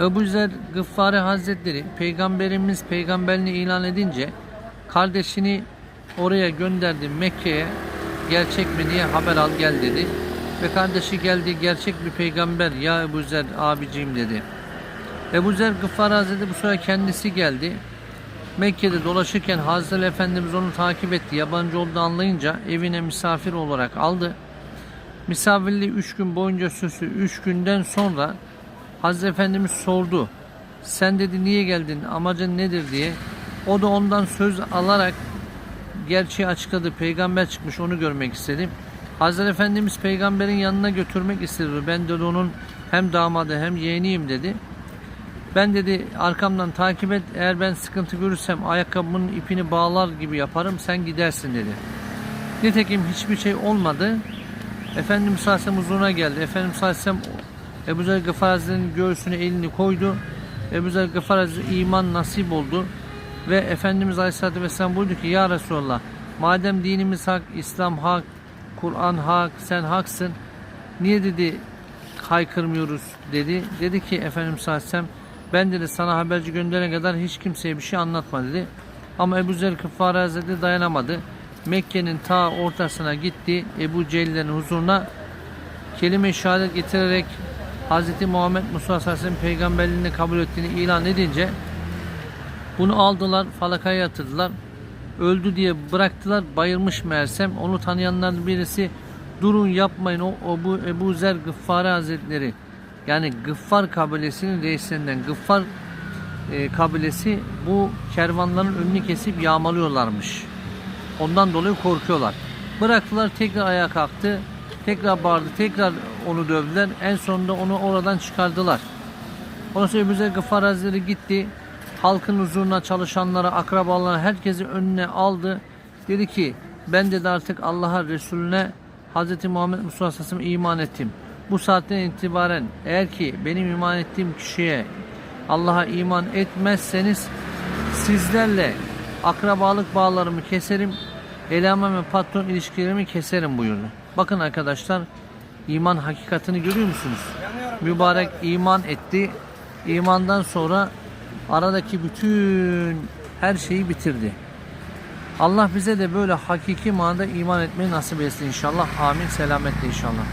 Ebu Zer Gıffari Hazretleri peygamberimiz peygamberliğini ilan edince kardeşini oraya gönderdi Mekke'ye gerçek mi diye haber al gel dedi. Ve kardeşi geldi gerçek bir peygamber ya Ebu Zer abiciğim dedi. Ebu Zer Gıffari Hazretleri bu sefer kendisi geldi. Mekke'de dolaşırken Hazreti Efendimiz onu takip etti. Yabancı olduğunu anlayınca evine misafir olarak aldı. Misafirliği üç gün boyunca sürdü. Üç günden sonra Hazreti Efendimiz sordu. Sen dedi niye geldin, amacın nedir diye. O da ondan söz alarak gerçeği açıkladı. Peygamber çıkmış onu görmek istedim. Hazreti Efendimiz peygamberin yanına götürmek istedi. Ben dedi onun hem damadı hem yeğeniyim dedi. Ben dedi arkamdan takip et. Eğer ben sıkıntı görürsem ayakkabımın ipini bağlar gibi yaparım. Sen gidersin dedi. Nitekim hiçbir şey olmadı. Efendimiz sallallahu aleyhi ve sellem huzuruna geldi. Efendimiz sallallahu aleyhi ve sellem Ebu Zer Gıfar Hazretleri'nin göğsüne elini koydu. Ebu Zer Gıfar Hazretleri iman nasip oldu. Ve Efendimiz Aleyhisselatü Vesselam buyurdu ki Ya Resulallah madem dinimiz hak, İslam hak, Kur'an hak, sen haksın. Niye dedi haykırmıyoruz dedi. Dedi ki Efendimiz sallallahu aleyhi ve sellem ben dedi sana haberci gönderene kadar hiç kimseye bir şey anlatma dedi. Ama Ebu Zer Hazretleri dayanamadı. Mekke'nin ta ortasına gitti. Ebu Cehil'lerin huzuruna kelime-i şehadet getirerek Hz. Muhammed Musa Aleyhisselam peygamberliğini kabul ettiğini ilan edince bunu aldılar falakaya yatırdılar. Öldü diye bıraktılar. Bayılmış meğersem. Onu tanıyanların birisi durun yapmayın o, o bu Ebu Zer Gıffari Hazretleri yani Gıffar kabilesinin reislerinden Gıffar e, kabilesi bu kervanların önünü kesip yağmalıyorlarmış. Ondan dolayı korkuyorlar. Bıraktılar tekrar ayağa kalktı. Tekrar bağırdı. Tekrar onu dövdüler. En sonunda onu oradan çıkardılar. Ondan sonra Ebu Zer Gıffar Hazretleri gitti. Halkın huzuruna çalışanlara, akrabalara herkesi önüne aldı. Dedi ki ben dedi artık Allah'a Resulüne Hz. Muhammed Mustafa Aleyhisselam'a iman ettim. Bu saatten itibaren eğer ki benim iman ettiğim kişiye Allah'a iman etmezseniz sizlerle akrabalık bağlarımı keserim. Eleman ve patron ilişkilerimi keserim buyurdu. Bakın arkadaşlar iman hakikatini görüyor musunuz? Mübarek iman etti. İmandan sonra aradaki bütün her şeyi bitirdi. Allah bize de böyle hakiki manada iman etmeyi nasip etsin inşallah. Amin. Selametle inşallah.